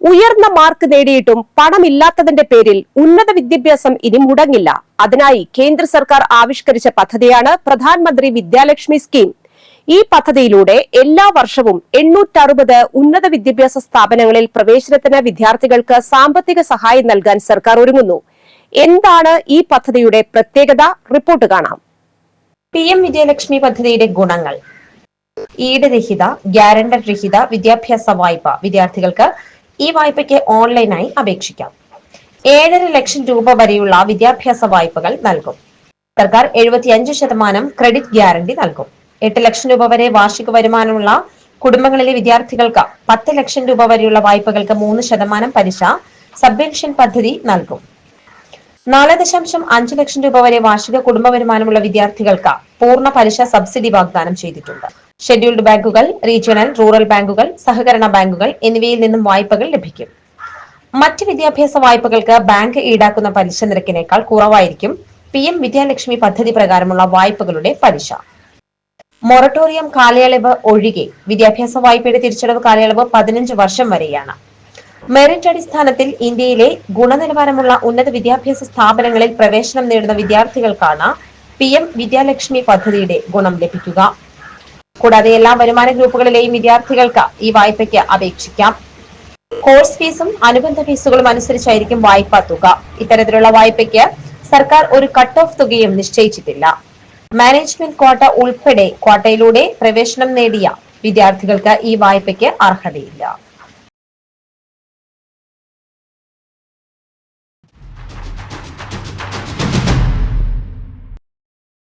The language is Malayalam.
ഉയർന്ന മാർക്ക് നേടിയിട്ടും പണമില്ലാത്തതിന്റെ പേരിൽ ഉന്നത വിദ്യാഭ്യാസം ഇനി മുടങ്ങില്ല. അതിനായി കേന്ദ്ര സർക്കാർ ആവിഷ്കരിച്ച പദ്ധതിയാണ് പ്രധാനമന്ത്രി വിദ്യാലക്ഷ്മി സ്കീം. ഈ പദ്ധതിയിലൂടെ എല്ലാ വർഷവും എണ്ണൂറ്ററുപത് ഉന്നത വിദ്യാഭ്യാസ സ്ഥാപനങ്ങളിൽ പ്രവേശനത്തിന് വിദ്യാർത്ഥികൾക്ക് സാമ്പത്തിക സഹായം നൽകാൻ സർക്കാർ ഒരുങ്ങുന്നു. എന്താണ് ഈ പദ്ധതിയുടെ പ്രത്യേകത? റിപ്പോർട്ട് കാണാം. പി എം വിജയലക്ഷ്മി പദ്ധതിയുടെ ഗുണങ്ങൾ. ഈട് രഹിത ഗ്യാരണ്ടർ രഹിത വിദ്യാഭ്യാസ വായ്പ വിദ്യാർത്ഥികൾക്ക് ഈ വായ്പയ്ക്ക് ഓൺലൈനായി അപേക്ഷിക്കാം. ഏഴര ലക്ഷം രൂപ വരെയുള്ള വിദ്യാഭ്യാസ വായ്പകൾ നൽകും. സർക്കാർ എഴുപത്തിയഞ്ച് ശതമാനം ക്രെഡിറ്റ് ഗ്യാരണ്ടി നൽകും. എട്ട് ലക്ഷം രൂപ വരെ വാർഷിക വരുമാനമുള്ള കുടുംബങ്ങളിലെ വിദ്യാർത്ഥികൾക്ക് പത്ത് ലക്ഷം രൂപ വരെയുള്ള വായ്പകൾക്ക് മൂന്ന് ശതമാനം പലിശ സബ്വെൻഷൻ പദ്ധതി നൽകും. നാല് ദശാംശം അഞ്ച് ലക്ഷം രൂപ വരെ വാർഷിക കുടുംബ വരുമാനമുള്ള വിദ്യാർത്ഥികൾക്ക് പൂർണ പലിശ സബ്സിഡി വാഗ്ദാനം ചെയ്തിട്ടുണ്ട്. ഷെഡ്യൂൾഡ് ബാങ്കുകൾ റീജിയണൽ റൂറൽ ബാങ്കുകൾ സഹകരണ ബാങ്കുകൾ എന്നിവയിൽ നിന്നും വായ്പകൾ ലഭിക്കും. മറ്റ് വിദ്യാഭ്യാസ വായ്പകൾക്ക് ബാങ്ക് ഈടാക്കുന്ന പലിശ നിരക്കിനേക്കാൾ കുറവായിരിക്കും. പി എം വിദ്യാലക്ഷ്മി പദ്ധതി പ്രകാരമുള്ള വായ്പകളുടെ പലിശ. മൊറട്ടോറിയം കാലയളവ് ഒഴികെ വിദ്യാഭ്യാസ വായ്പയുടെ തിരിച്ചടവ് കാലയളവ് പതിനഞ്ച് വർഷം വരെയാണ്. മെറിറ്റ് അടിസ്ഥാനത്തിൽ ഇന്ത്യയിലെ ഗുണനിലവാരമുള്ള ഉന്നത വിദ്യാഭ്യാസ സ്ഥാപനങ്ങളിൽ പ്രവേശനം നേടുന്ന വിദ്യാർത്ഥികൾക്കാണ് പി എം വിദ്യാലക്ഷ്മി പദ്ധതിയുടെ ഗുണം ലഭിക്കുക. കൂടാതെ എല്ലാ വരുമാന ഗ്രൂപ്പുകളിലെയും വിദ്യാർത്ഥികൾക്ക് ഈ വായ്പയ്ക്ക് അപേക്ഷിക്കാം. കോഴ്സ് ഫീസും അനുബന്ധ ഫീസുകളും അനുസരിച്ചായിരിക്കും വായ്പാ തുക. ഇത്തരത്തിലുള്ള വായ്പയ്ക്ക് സർക്കാർ ഒരു കട്ട് ഓഫ് തുകയും നിശ്ചയിച്ചിട്ടില്ല. മാനേജ്മെന്റ് ക്വാട്ട ഉൾപ്പെടെ ക്വാട്ടയിലൂടെ പ്രവേശനം നേടിയ വിദ്യാർത്ഥികൾക്ക് ഈ വായ്പയ്ക്ക് അർഹതയില്ല.